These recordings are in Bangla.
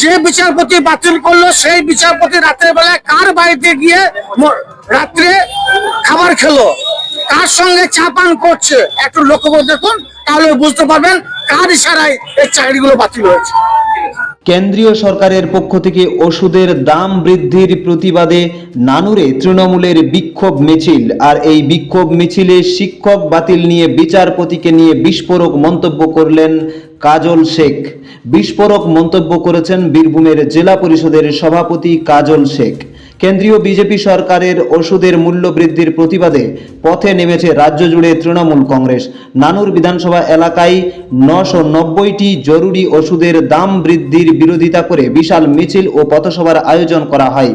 যে বিচারপতি বাতিল করল, সেই বিচারপতি রাতের বেলায় কার বাড়িতে গিয়ে রাত্রে খাবার খেলো? কার সঙ্গে চা পান করছে? একটু লক্ষ্য করে দেখুন, তাহলে বুঝতে পারবেন কার ইশারায় এই চাকরিগুলো বাতিল হয়েছে। কেন্দ্রীয় সরকারের পক্ষ থেকে ওষুধের দাম বৃদ্ধির প্রতিবাদে নানুরে তৃণমূলের বিক্ষোভ মিছিল, আর এই বিক্ষোভ মিছিলে শিক্ষক বাতিল নিয়ে বিচারপতিকে নিয়ে বিস্ফোরক মন্তব্য করলেন কাজল শেখ। বিস্ফোরক মন্তব্য করেছেন বীরভূমের জেলা পরিষদের সভাপতি কাজল শেখ। কেন্দ্রীয় বিজেপি সরকারের ওষুধের মূল্য বৃদ্ধির প্রতিবাদে পথে নেমেছে রাজ্য জুড়ে তৃণমূল কংগ্রেস। নানুর বিধানসভা এলাকায় নশো নব্বইটি জরুরি ওষুধের দাম বৃদ্ধির বিরোধিতা করে বিশাল মিছিল ও পথসভার আয়োজন করা হয়।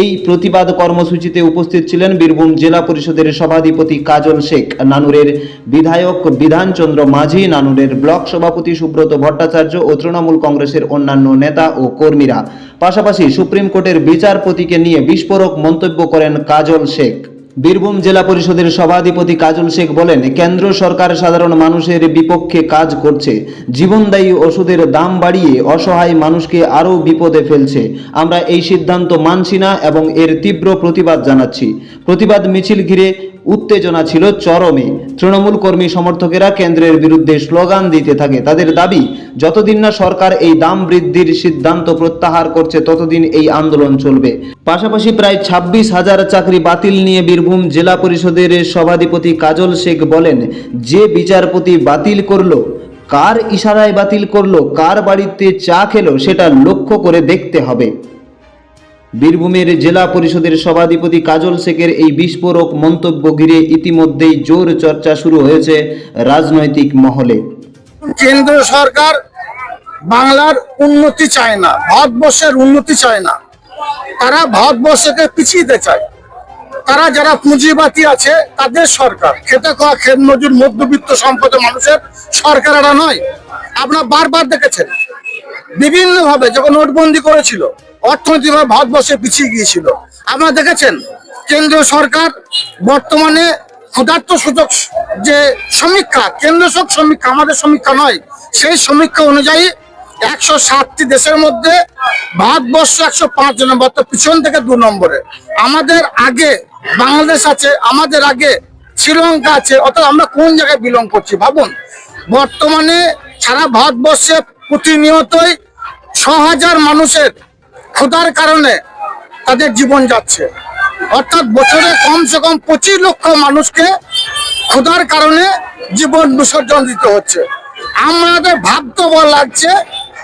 এই প্রতিবাদ কর্মসূচিতে উপস্থিত ছিলেন বীরভূম জেলা পরিষদের সভাধিপতি কাজল শেখ, নানুরের বিধায়ক বিধানচন্দ্র মাঝি, নানুরের ব্লক সভাপতি সুব্রত ভট্টাচার্য ও তৃণমূল কংগ্রেসের অন্যান্য নেতা ও কর্মীরা। পাশাপাশি সুপ্রিম কোর্টের বিচারপতিকে নিয়ে বিস্ফোরক মন্তব্য করেন কাজল শেখ। বীরভূম জেলা পরিষদের সভাধিপতি কাজল শেখ বলেন, কেন্দ্র সরকার সাধারণ মানুষের বিপক্ষে কাজ করছে। জীবনদায়ী ওষুধের দাম বাড়িয়ে অসহায় মানুষকে আরও বিপদে ফেলছে। আমরা এই সিদ্ধান্ত মানছি না এবং এর তীব্র প্রতিবাদ জানাচ্ছি। প্রতিবাদ মিছিল ঘিরে উত্তেজনা ছিল চরমে। তৃণমূল কর্মী সমর্থকেরা কেন্দ্রের বিরুদ্ধে স্লোগান দিতে থাকে। তাদের দাবি, যতদিন না সরকার এই দাম বৃদ্ধির সিদ্ধান্ত প্রত্যাহার করছে, ততদিন এই আন্দোলন চলবে। পাশাপাশি প্রায় ছাব্বিশ হাজার চাকরি বাতিল নিয়ে বীরভূম জেলা পরিষদের সভাধিপতি কাজল শেখ বলেন, যে বিচারপতি বাতিল করল, কার ইশারায় বাতিল করল, কার বাড়িতে চা খেলো, সেটা লক্ষ্য করে দেখতে হবে। বীরভূমের জেলা পরিষদের সভাধিপতি কাজল শেখের এই বিস্ফোরক মন্তব্য ঘিরে ইতিমধ্যেই জোর চর্চা শুরু হয়েছে রাজনৈতিক মহলে। কেন্দ্র সরকার বাংলার উন্নতি চায় না, ভারতবর্ষের উন্নতি চায় না। তারা ভারতবর্ষকে পিছিয়ে দিতে চায়। তারা যারা পুঁজিবাতি আছে, তাদের সরকার। খেতে খাওয়া খেত মজুর মধ্যবিত্ত সম্পদের মানুষের সরকার এরা নয়। আপনারা বারবার দেখেছেন। বিভিন্নভাবে যখন নোটবন্দি করেছিল অর্থনৈতিকভাবে ভারতবর্ষে পিছিয়ে গিয়েছিল। আপনারা দেখেছেন, কেন্দ্রীয় সরকার বর্তমানে ক্ষুধার্ত সূচক যে সমীক্ষা কেন্দ্র সব সমীক্ষা, আমাদের সমীক্ষা নয়, সেই সমীক্ষা অনুযায়ী একশো সাতটি দেশের মধ্যে ভারতবর্ষ একশো পাঁচ নম্বর পিছন থেকে দু নম্বরে। আমাদের আগে বাংলাদেশ আছে, আমাদের আগে শ্রীলঙ্কা আছে, অর্থাৎ আমরা কোন জায়গায় বিলং করছি ভাবুন। বর্তমানে সারা ভারতবর্ষে প্রতিনিয়তই ছ হাজার মানুষের ক্ষুধার কারণে তাদের জীবন যাচ্ছে। অর্থাৎ বছরে কমসে কম পঁচিশ লক্ষ মানুষকে ক্ষুধার কারণে জীবন বিসর্জন দিতে হচ্ছে। আমাদের ভাবতে বল লাগছে,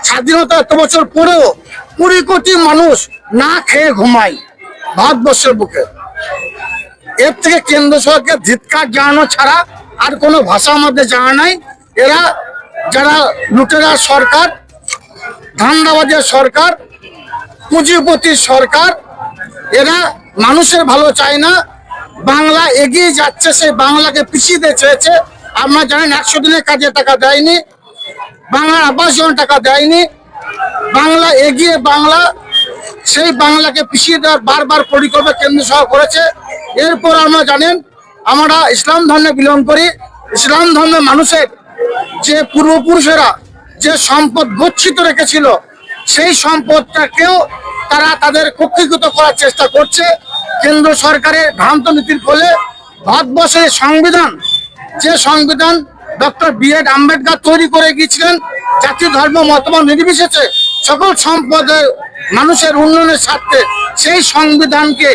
স্বাধীনতা এত বছর পরেও কুড়ি কোটি মানুষ না খেয়ে ঘুমায় ভারতবর্ষের বুকে। এর থেকে কেন্দ্র সরকারকে ধিৎকার জানানো ছাড়া আর কোনো ভাষা আমাদের জানা নাই। এরা যারা লুটেরা সরকার, ধান্দাবাজের সরকার পুঁজিপতির সরকার, এরা মানুষের ভালো চায় না। বাংলা এগিয়ে যাচ্ছে, সেই বাংলাকে পিছিয়ে চেয়েছে আপনারা জানেন একশো দিনের কাজে টাকা দেয়নি, বাংলা আবাস যোজনা টাকা দেয়নি। বাংলা এগিয়ে বাংলা, সেই বাংলাকে পিছিয়ে দেওয়ার বারবার পরিকল্পনা কেন্দ্র সহ করেছে। এরপর আমরা জানেন, আমরা ইসলাম ধর্মে বিলং করি। ইসলাম ধর্মের মানুষের যে পূর্বপুরুষেরা যে সম্পদ গচ্ছিত রেখেছিল সেই সম্পদটাকেও তারা তাদের কক্ষীকৃত করার চেষ্টা করছে। কেন্দ্র সরকারের ভ্রান্ত নীতির ফলে ভারতবর্ষের সংবিধান, যে সংবিধান ডক্টর বি এড আম্বেদকর তৈরি করে গিয়েছিলেন, জাতি, ধর্ম মতামত নির্বিশেষে সকল সম্পদের মানুষের উন্নয়নের স্বার্থে সেই সংবিধানকে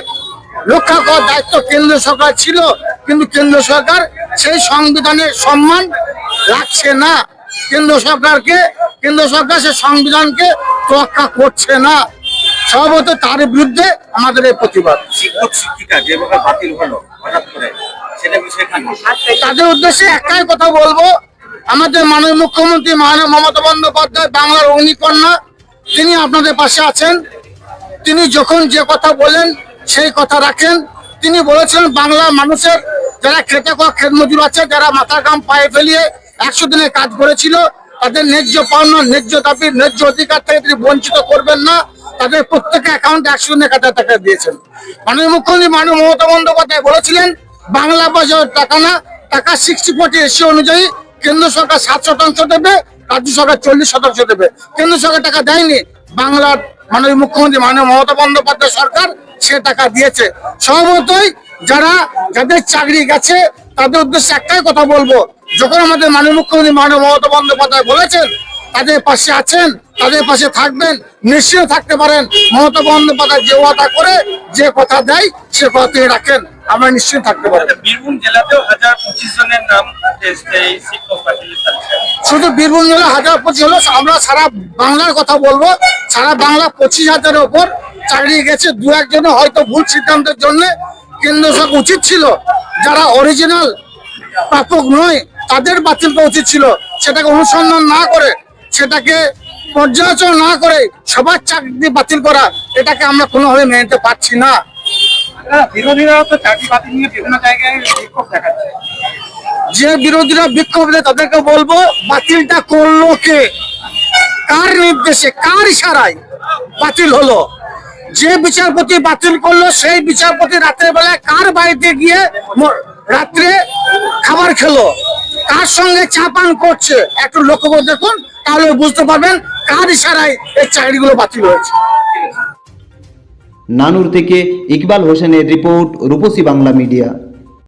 রক্ষা করার দায়িত্ব কেন্দ্র সরকার ছিল, কিন্তু কেন্দ্র সরকার সেই সংবিধানের সম্মান রাখছে না। কেন্দ্র সরকারকে, কেন্দ্র সরকার সেই সংবিধানকে রক্ষা করছে না। সর্বত তার বিরুদ্ধে আমাদের এই প্রতিবাদ। শিক্ষক শিক্ষিকা যেভাবে বাতিল হলো হঠাৎ করে? তাদের উদ্দেশ্যে একটাই কথা বলব আমাদের মাননীয় মুখ্যমন্ত্রী মাননীয় মমতা বন্দ্যোপাধ্যায় বাংলার অগ্নিকন্যা তিনি আপনাদের পাশে আছেন। তিনি যখন যে কথা বলেন সেই কথা রাখেন। তিনি বলেছেন বাংলা মানুষের যারা খেতে খেত মজুর আছে যারা মাথা কাম পায়ে ফেলিয়ে একশো দিনের কাজ করেছিল তাদের ন্যায্য পাওনা, ন্যায্য দাবির ন্যায্য অধিকার থেকে তিনি বঞ্চিত করবেন না। তাদের প্রত্যেকে অ্যাকাউন্টে একশো কাজে টাকা দিয়েছেন। মাননীয় মুখ্যমন্ত্রী মাননীয় মমতা বন্দ্যোপাধ্যায় বলেছিলেন, বাংলা বাজার টাকা না, টাকা সিক্সটি ফোর্টি রেশিও অনুযায়ী কেন্দ্র সরকার সাত শতাংশ দেবে, রাজ্য সরকার চল্লিশ শতাংশ দেবে। কেন্দ্র সরকার টাকা দেয়নি, বাংলার মাননীয় মুখ্যমন্ত্রী মাননীয় মমতা বন্দ্যোপাধ্যায় সরকার সে টাকা দিয়েছে। স্বভাবতই যারা যাদের চাকরি গেছে তাদের উদ্দেশ্যে একটাই কথা বলব। যখন আমাদের মাননীয় মুখ্যমন্ত্রী মাননীয় মমতা বন্দ্যোপাধ্যায় বলেছেন তাদের পাশে আছেন তাদের পাশে থাকবেন নিশ্চিত থাকতে পারেন। মমতা বন্দ্যোপাধ্যায় যে ওয়াদা করে যে কথা দেয় সে কথা তিনি রাখেন। আমরা নিশ্চিত থাকতে পারেন বীরভূম জেলাতেও হাজার পঁচিশ জনের নাম শুধু বীরভূম জেলা হাজার পঁচিশ হলো আমরা সারা বাংলার কথা বলব। সারা বাংলা পঁচিশ হাজারের ওপর চাকরি গেছে দু একজনে হয়তো ভুল সিদ্ধান্তের জন্য। কেন্দ্র সরকার উচিত ছিল। যারা অরিজিনাল প্রাপক নয় তাদের বাতিল করা উচিত ছিল। সেটাকে অনুসন্ধান না করে সেটাকে পর্যালোচনা না করে সবার চাকরি বাতিল করা এটাকে আমরা কোনোভাবে মেনে নিতে পারছি না। বিরোধীরাও তো চাকরি বাতিল নিয়ে বিভিন্ন জায়গায় বিক্ষোভ দেখাচ্ছে। যে বিরোধীরা বিক্ষোভ দেয় তাদেরকে বলব বাতিলটা করল কে? কার নির্দেশে কার ইশারায় বাতিল হলো? যে বিচারপতি বাতিল করল, সেই বিচারপতি রাত্রে বেলায় কার বাড়িতে গিয়ে রাত্রে খাবার খেলো? কার সঙ্গে চা পান করছে? একটু লক্ষ্য করে দেখুন, তাহলে বুঝতে পারবেন কার ইশারায় এই চাকরিগুলো বাতিল হয়েছে। নানুর থেকে ইকবাল হোসেনের রিপোর্ট রূপসী বাংলা মিডিয়া।